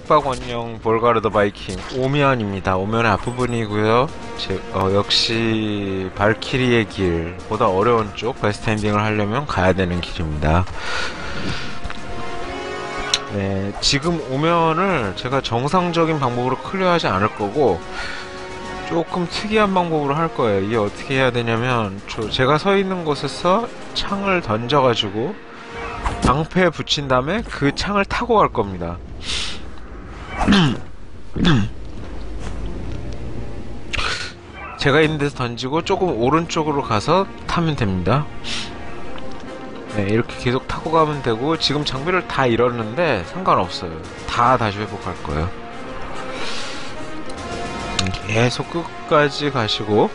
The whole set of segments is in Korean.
백박원형 볼가르드 바이킹 오면입니다. 오면의 앞부분이고요. 제, 어, 역시 발키리의 길보다 어려운 쪽 베스트 엔딩을 하려면 가야 되는 길입니다. 네, 지금 오면을 제가 정상적인 방법으로 클리어하지 않을 거고 조금 특이한 방법으로 할 거예요. 이게 어떻게 해야 되냐면 저 제가 서 있는 곳에서 창을 던져가지고 방패에 붙인 다음에 그 창을 타고 갈 겁니다. 제가 있는 데서 던지고 조금 오른쪽으로 가서 타면 됩니다. 네, 이렇게 계속 타고 가면 되고 지금 장비를 다 잃었는데 상관없어요. 다 다시 회복할 거예요. 계속 끝까지 가시고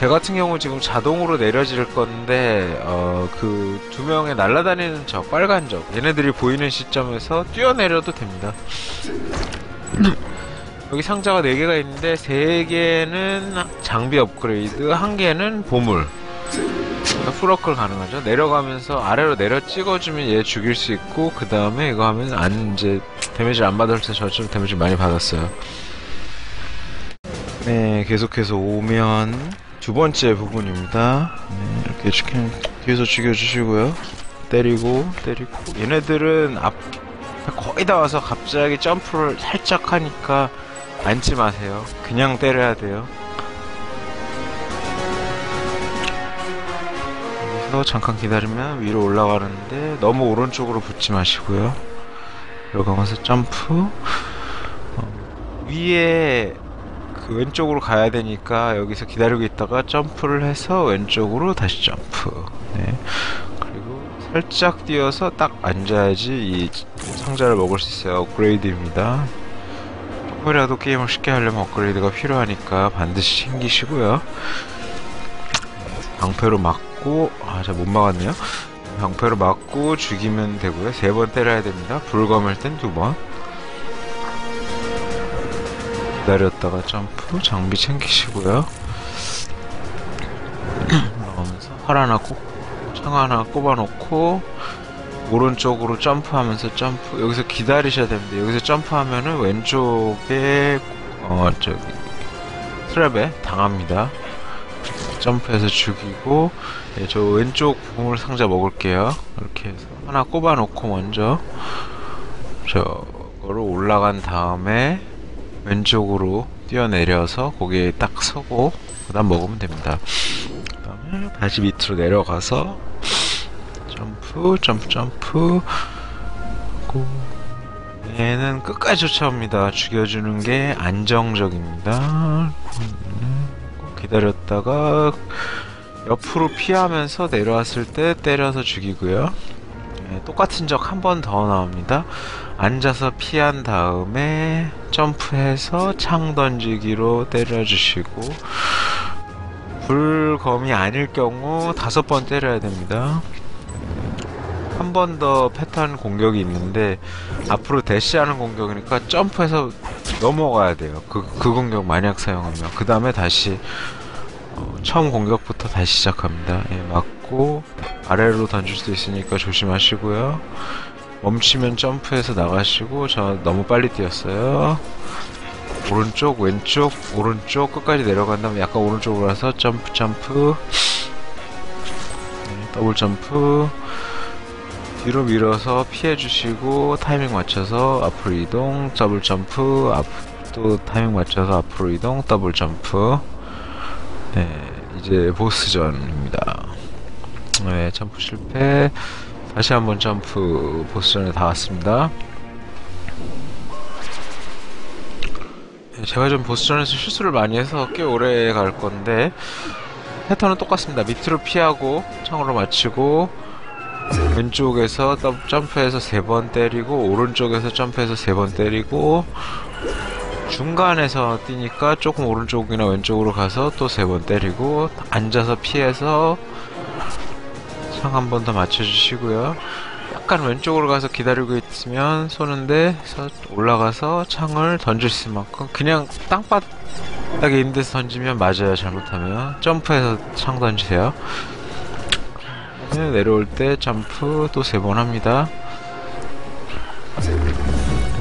제 같은 경우 지금 자동으로 내려질 건데 어, 그 두 명의 날아다니는 적 빨간 적 얘네들이 보이는 시점에서 뛰어내려도 됩니다. 여기 상자가 4개가 있는데 3개는 장비 업그레이드, 1개는 보물. 그러니까 풀어클 가능하죠. 내려가면서 아래로 내려 찍어주면 얘 죽일 수 있고 그 다음에 이거 하면 안 이제 데미지를 안 받을 때 저처럼 데미지 많이 받았어요. 네, 계속해서 오면 두 번째 부분입니다. 네, 이렇게 치킨 뒤에서 죽여주시고요. 때리고 때리고 얘네들은 앞 거의 다 와서 갑자기 점프를 살짝 하니까 앉지 마세요. 그냥 때려야 돼요. 여기서 잠깐 기다리면 위로 올라가는데 너무 오른쪽으로 붙지 마시고요. 들어가면서 점프. 어, 위에 그 왼쪽으로 가야 되니까 여기서 기다리고 있다가 점프를 해서 왼쪽으로 다시 점프. 네. 그리고 살짝 뛰어서 딱 앉아야지 이 상자를 먹을 수 있어요. 업그레이드입니다. 조금이라도 게임을 쉽게 하려면 업그레이드가 필요하니까 반드시 챙기시고요. 방패로 막고 아, 잘 못 막았네요. 방패로 막고 죽이면 되고요. 세 번 때려야 됩니다. 불검일 땐두 번. 기다렸다가 점프, 장비 챙기시고요. 나오면서 활 하나 꽂, 창 하나 꼽아놓고 오른쪽으로 점프하면서 점프. 여기서 기다리셔야 됩니다. 여기서 점프하면은 왼쪽에 어 저기 트랩에 당합니다. 점프해서 죽이고 예, 저 왼쪽 보물 상자 먹을게요. 이렇게 해서 하나 꼽아놓고 먼저 저거를 올라간 다음에 왼쪽으로 뛰어내려서 거기에 딱 서고 그 다음 먹으면 됩니다. 그 다음에 다시 밑으로 내려가서 점프 점프 점프 고 얘는 끝까지 쫓아옵니다. 죽여주는 게 안정적입니다. 기다렸다가 옆으로 피하면서 내려왔을 때 때려서 죽이고요. 네, 똑같은 적 한 번 더 나옵니다. 앉아서 피한 다음에 점프해서 창 던지기로 때려주시고 불검이 아닐 경우 다섯 번 때려야 됩니다. 한 번 더 패턴 공격이 있는데 앞으로 대시하는 공격이니까 점프해서 넘어가야 돼요. 그, 그 공격 만약 사용하면 그 다음에 다시 어, 처음 공격부터 다시 시작합니다. 예, 맞고 아래로 던질 수 있으니까 조심하시고요. 멈추면 점프해서 나가시고 저 너무 빨리 뛰었어요. 오른쪽, 왼쪽, 오른쪽 끝까지 내려간 다음에 약간 오른쪽으로 가서 점프, 점프, 네, 더블 점프. 뒤로 밀어서 피해주시고 타이밍 맞춰서 앞으로 이동, 더블 점프, 앞, 또 타이밍 맞춰서 앞으로 이동, 더블 점프. 네, 이제 보스전입니다. 네, 점프 실패. 다시 한번 점프 보스전에 다 왔습니다. 네, 제가 좀 보스전에서 실수를 많이 해서 꽤 오래 갈 건데 패턴은 똑같습니다. 밑으로 피하고 창으로 맞추고 왼쪽에서 점프해서 세 번 때리고 오른쪽에서 점프해서 세 번 때리고 중간에서 뛰니까 조금 오른쪽이나 왼쪽으로 가서 또 세 번 때리고 앉아서 피해서 창한번 더 맞춰주시고요. 약간 왼쪽으로 가서 기다리고 있으면 쏘는데 올라가서 창을 던질 수 있을 만큼 그냥 땅바닥에 있는 데서 던지면 맞아요 잘못하면 점프해서 창 던지세요 네, 내려올 때 점프 또 세 번 합니다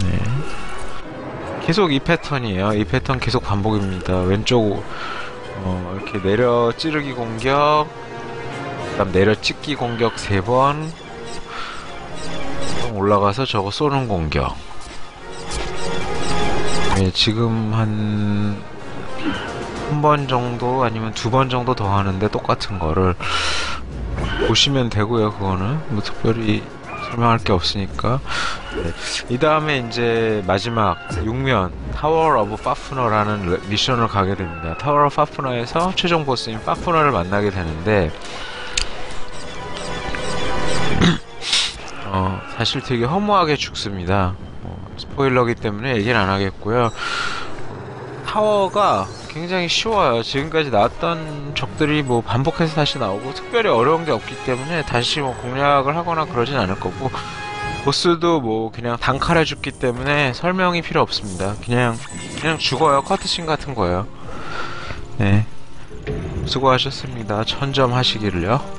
네. 계속 이 패턴이에요. 이 패턴 계속 반복입니다. 왼쪽 어, 이렇게 내려 찌르기 공격, 그 다음 내려 찍기 공격 세 번, 올라가서 저거 쏘는 공격. 네, 지금 한 한 번 정도 아니면 두 번 정도 더 하는데 똑같은 거를 보시면 되고요. 그거는 뭐 특별히 설명할 게 없으니까. 네. 이 다음에 이제 마지막 6면 타워 오브 파프너라는 레- 미션을 가게 됩니다. 타워 오브 파프너에서 최종 보스인 파프너를 만나게 되는데 어, 사실 되게 허무하게 죽습니다. 어, 스포일러기 때문에 얘기는 안 하겠고요. 타워가 굉장히 쉬워요. 지금까지 나왔던 적들이 뭐 반복해서 다시 나오고 특별히 어려운 게 없기 때문에 다시 뭐 공략을 하거나 그러진 않을 거고 보스도 뭐 그냥 단칼에 죽기 때문에 설명이 필요 없습니다. 그냥 그냥 죽어요. 커트신 같은 거예요. 네. 수고하셨습니다. 천점 하시기를요.